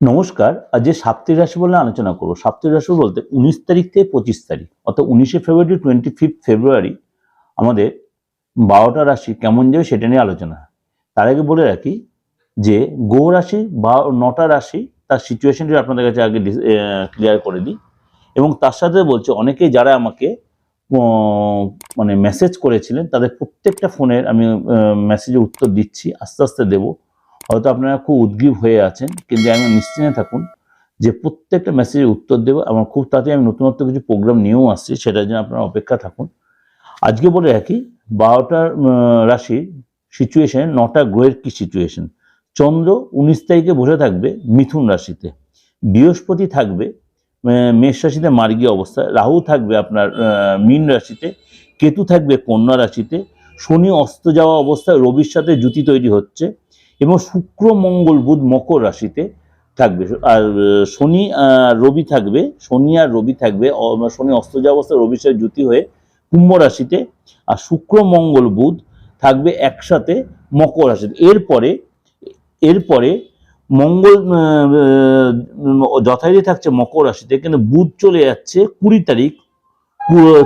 নমস্কার, আজ যে সাপ্তাহিক রাশি বলে আলোচনা করব। সাপ্তাহিক রাশি বলতে উনিশ তারিখ থেকে পঁচিশ তারিখ, অর্থাৎ উনিশে ফেব্রুয়ারি টোয়েন্টি ফিফথ ফেব্রুয়ারি আমাদের বারোটা রাশি কেমন যাবে সেটা নিয়ে আলোচনা। তার আগে বলে রাখি যে গো রাশি বা নটা রাশি তার সিচুয়েশনটি আপনাদের কাছে আগে ক্লিয়ার করে দিই। এবং তার সাথে বলছে, অনেকেই যারা আমাকে মানে মেসেজ করেছিলেন, তাদের প্রত্যেকটা ফোনের আমি মেসেজে উত্তর দিচ্ছি, আস্তে আস্তে দেবো। হয়তো আপনারা খুব উদ্গ্রীব হয়ে আছেন, কিন্তু আমি নিশ্চিন্তে থাকুন যে প্রত্যেকটা মেসেজের উত্তর দেবো আমার খুব তাড়াতাড়ি আমি নতুনত্ব কিছু প্রোগ্রাম নিয়েও আসছি, সেটার জন্য আপনারা অপেক্ষা থাকুন। আজকে বলে রাখি বারোটা রাশির সিচুয়েশন নটা গ্রহের কি সিচুয়েশন চন্দ্র উনিশ তারিখে বসে থাকবে মিথুন রাশিতে। বৃহস্পতি থাকবে মেষ রাশিতে মার্গীয় অবস্থায় রাহু থাকবে আপনার মীন রাশিতে। কেতু থাকবে কন্যা রাশিতে। শনি অস্ত যাওয়া অবস্থায় রবির সাথে জুতি তৈরি হচ্ছে। এবং শুক্র, মঙ্গল, বুধ, মকর রাশিতে থাকবে। আর শনি রবি থাকবে, শনি আর রবি থাকবে শনি অস্ত যাওয়া অবস্থায় রবির সাথে হয়ে কুম্ভ রাশিতে। আর শুক্র, মঙ্গল, বুধ থাকবে একসাথে মকর রাশিতে। এরপরে এরপরে মঙ্গল যথারীতি থাকছে মকর রাশিতে। কিন্তু বুধ চলে যাচ্ছে কুড়ি তারিখ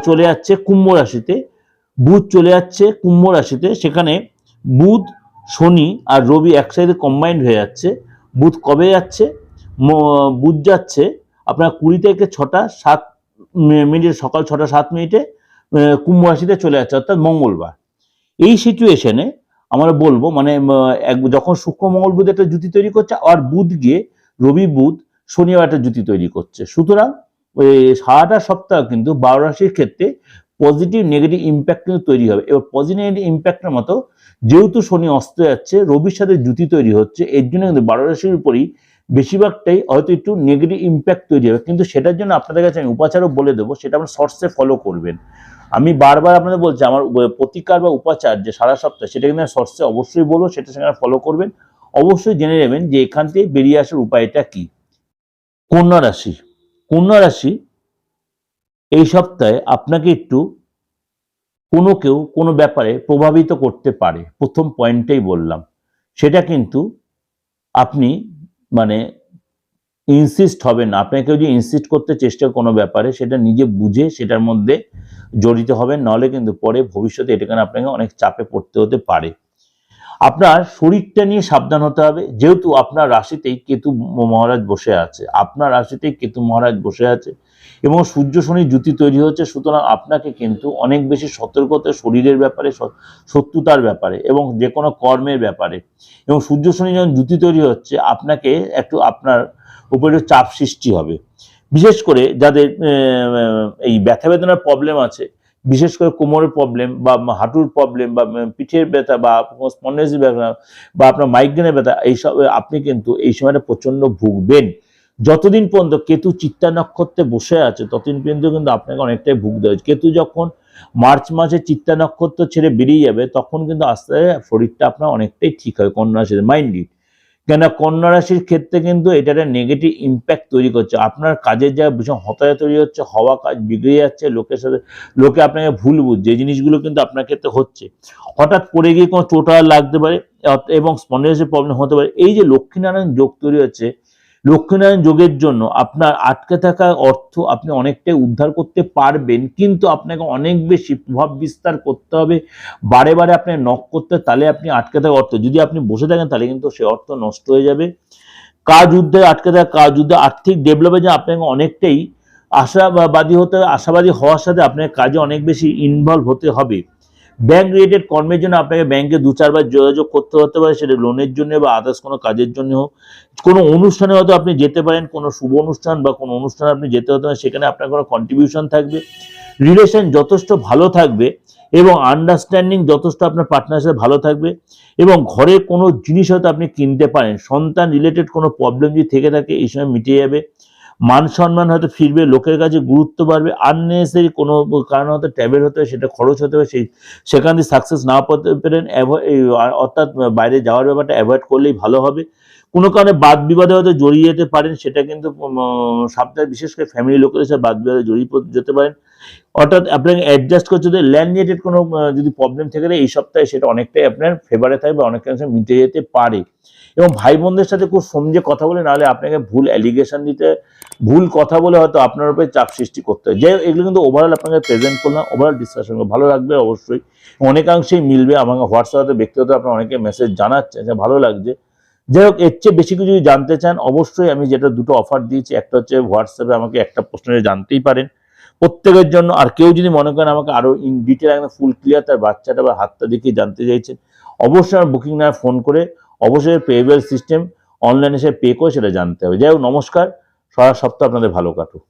চলে যাচ্ছে কুম্ভ রাশিতে। বুধ চলে যাচ্ছে কুম্ভ রাশিতে। সেখানে বুধ শনি আর রবি একসাথে কম্বাইন্ড হয়ে যাচ্ছে। বুধ কবে যাচ্ছে? বুধ যাচ্ছে আপনার কুড়ি থেকে ছটা, সাত মিনিট, সকাল ছটা, সাত মিনিটে কুম্ভ রাশিতে চলে যাচ্ছে, অর্থাৎ মঙ্গলবার। এই সিচুয়েশনে আমরা বলব মানে যখন শুক্র, মঙ্গল, বুধ একটা জুতি তৈরি করছে আর বুধ গিয়ে রবি, বুধ শনিবার একটা জুতি তৈরি করছে। সুতরাং সারাটা সপ্তাহ কিন্তু বারো রাশির ক্ষেত্রে পজিটিভ নেগেটিভ ইম্প্যাক্ট কিন্তু তৈরি হবে। এবার পজিটিভ নেগেটিভ ইম্প্যাক্টের মতো যেহেতু শনি অস্ত যাচ্ছে, রবির সাথে জুতি তৈরি হচ্ছে, এর জন্য কিন্তু বারো রাশির উপরই বেশিরভাগটাই হয়তো একটু নেগেটিভ ইম্প্যাক্ট তৈরি হবে। কিন্তু সেটার জন্য আপনাদের কাছে আমি উপাচারও বলে দেবো, সেটা আপনার শর্টসে ফলো করবেন। আমি বারবার আপনাদের বলছি, আমার প্রতিকার বা উপাচার যে সারা সপ্তাহ, সেটা কিন্তু আমি শর্টসে অবশ্যই বলব, সেটা সেখানে ফলো করবেন। অবশ্যই জেনে নেবেন যে এখান থেকে বেরিয়ে আসার উপায়টা কি। কন্যা রাশি কন্যা রাশি এই সপ্তাহে আপনাকে একটু কোনো কেউ কোনো ব্যাপারে প্রভাবিত করতে পারে। প্রথম পয়েন্টেই বললাম। সেটা কিন্তু আপনি মানে ইনসিস্ট হবেন না। আপনাকে যদি ইনসিস্ট করতে চেষ্টা কোনো ব্যাপারে, সেটা নিজে বুঝে সেটার মধ্যে জড়িত হবেন। নাহলে কিন্তু পরে ভবিষ্যতে এটা কারণে আপনাকে অনেক চাপে পড়তে হতে পারে। আপনার শরীরটা নিয়ে সাবধান হতে হবে। যেহেতু আপনার রাশিতেই কেতু মহারাজ বসে আছে, আপনার রাশিতেই কেতু মহারাজ বসে আছে এবং সূর্য শনি জুতি তৈরি হচ্ছে, সুতরাং আপনাকে কিন্তু অনেক বেশি সতর্কতা শরীরের ব্যাপারে শত্রুতার ব্যাপারে এবং যে কোনো কর্মের ব্যাপারে। এবং সূর্য শনি যখন জুতি তৈরি হচ্ছে, আপনাকে একটু আপনার উপরে চাপ সৃষ্টি হবে। বিশেষ করে যাদের এই ব্যথা বেদনার প্রবলেম আছে বিশেষ করে কোমরের প্রবলেম বা হাঁটুর প্রবলেম বা পিঠের ব্যথা বা স্পন্ডেন্সি ব্যথা বা আপনার মাইগ্রেনের ব্যথা, এইসব, আপনি কিন্তু এই সময়টা প্রচণ্ড ভুগবেন। যতদিন পর্যন্ত কেতু চিত্তা নক্ষত্রে বসে আছে, ততদিন পর্যন্ত কিন্তু আপনাকে অনেকটাই ভুগতে হচ্ছে কেতু যখন মার্চ মাসে চিত্তা নক্ষত্র ছেড়ে বেরিয়ে যাবে, তখন কিন্তু আস্তে শরীরটা আপনার অনেকটাই ঠিক হয় কন্যা রাশির মাইন্ডলি কেন কন্যা রাশির ক্ষেত্রে কিন্তু এটা একটা নেগেটিভ ইম্প্যাক্ট তৈরি করছে। আপনার কাজের যা ভীষণ হতাশা তৈরি হচ্ছে, হওয়া কাজ বিগড়ে যাচ্ছে, লোকের সাথে, লোকে আপনাকে ভুল বুঝছে এই জিনিসগুলো কিন্তু আপনার ক্ষেত্রে হচ্ছে। হঠাৎ করে গিয়ে কোনো চোটা লাগতে পারে, এবং স্পন্ডেন্সের প্রবলেম হতে পারে। এই যে লক্ষ্মীনারায়ণ যোগ তৈরি হচ্ছে লক্ষ্মীনারায়ণ যোগের জন্য আপনার আটকে থাকা অর্থ আপনি অনেকটাই উদ্ধার করতে পারবেন, কিন্তু আপনাকে অনেক বেশি প্রভাব বিস্তার করতে হবে। বারে বারে আপনাকে নখ করতে, তাহলে আপনি আটকে থাকা অর্থ। যদি আপনি বসে থাকেন, তাহলে কিন্তু সে অর্থ নষ্ট হয়ে যাবে। কাজ যুদ্ধে আটকে থাকা কাজ যুদ্ধে আর্থিক ডেভেলপে যে আপনাকে অনেকটাই আশাবাদী হতে, আশাবাদী হওয়ার সাথে আপনাকে কাজে অনেক বেশি ইনভলভ হতে হবে। ব্যাংক রিলেটেড কর্মের জন্য আপনাকে ব্যাংকে দু চারবার যোগাযোগ করতে হতে পারে, সেটা লোনের জন্য বা আদার্স কোনো কাজের জন্য হোক। কোনো অনুষ্ঠানে হয়তো আপনি যেতে পারেন, কোনো শুভ অনুষ্ঠান বা কোনো অনুষ্ঠানে আপনি যেতে হতে পারেন, সেখানে আপনার কোনো কন্ট্রিবিউশন থাকবে। রিলেশন যথেষ্ট ভালো থাকবে এবং আন্ডারস্ট্যান্ডিং যথেষ্ট আপনার পার্টনার সাথে ভালো থাকবে এবং ঘরে কোনো জিনিস হয়তো আপনি কিনতে পারেন, সন্তান রিলেটেড কোনো প্রবলেম যদি থেকে থাকে, এই সময় মিটে যাবে। মান সম্মান হয়তো ফিরবে, লোকের কাছে গুরুত্ব বাড়বে আননেসারি কোনো কারণে হয়তো ট্যাবের হতে হবে সেটা খরচ হতে হবে সেই, সেখান থেকে সাকসেস না পেতে পারেন অর্থাৎ বাইরে যাওয়ার ব্যাপারটা অ্যাভয়েড করলেই ভালো হবে। কোনো কারণে বাদ বিবাদে হয়তো জড়িয়ে যেতে পারেন, সেটা কিন্তু সাপ্তাহে বিশেষ করে ফ্যামিলি লোকের সাথে বাদ বিবাদে জড়িয়ে যেতে পারেন। অর্থাৎ আপনাকে অ্যাডজাস্ট করতে যদি ল্যান্ড রিলেটেড কোনো যদি প্রবলেম থেকে এই সপ্তাহে সেটা অনেকটাই আপনার ফেভারে থাকবে অনেকাংশে মিটে যেতে পারে। এবং ভাই বোনদের সাথে খুব সমঝে কথা বলে, নাহলে আপনাকে ভুল অ্যালিগেশন দিতে, ভুল কথা বলে হয়তো আপনার উপরে চাপ সৃষ্টি করতে হয়। যে এগুলো কিন্তু ওভারঅল আপনাকে প্রেজেন্ট করলাম ওভারঅল ডিসকাশন ভালো লাগবে অবশ্যই। অনেকাংশেই মিলবে আমাকে হোয়াটসঅ্যাপে ব্যক্তিগত আপনার অনেকে মেসেজ জানাচ্ছে যে ভালো লাগছে। যাই হোক, এর চেয়ে বেশি কিছু যদি জানতে চান, অবশ্যই আমি যেটা দুটো অফার দিয়েছি, একটা হচ্ছে হোয়াটসঅ্যাপে আমাকে একটা প্রশ্নের জানতেই পারেন। প্রত্যেকের জন্য, আর কেউ যদি মনে করেন আমাকে আরও ইন ডিটেল একদম ফুল ক্লিয়ার তার বাচ্চাটা বা হাতটা দেখে জানতে চাইছেন অবশ্যই আমার বুকিং না ফোন করে অবশ্যই পেবেল সিস্টেম অনলাইনে সে পে করে সেটা জানতে হবে। যাই হোক, নমস্কার, সারা সপ্তাহ আপনাদের ভালো কাটুক।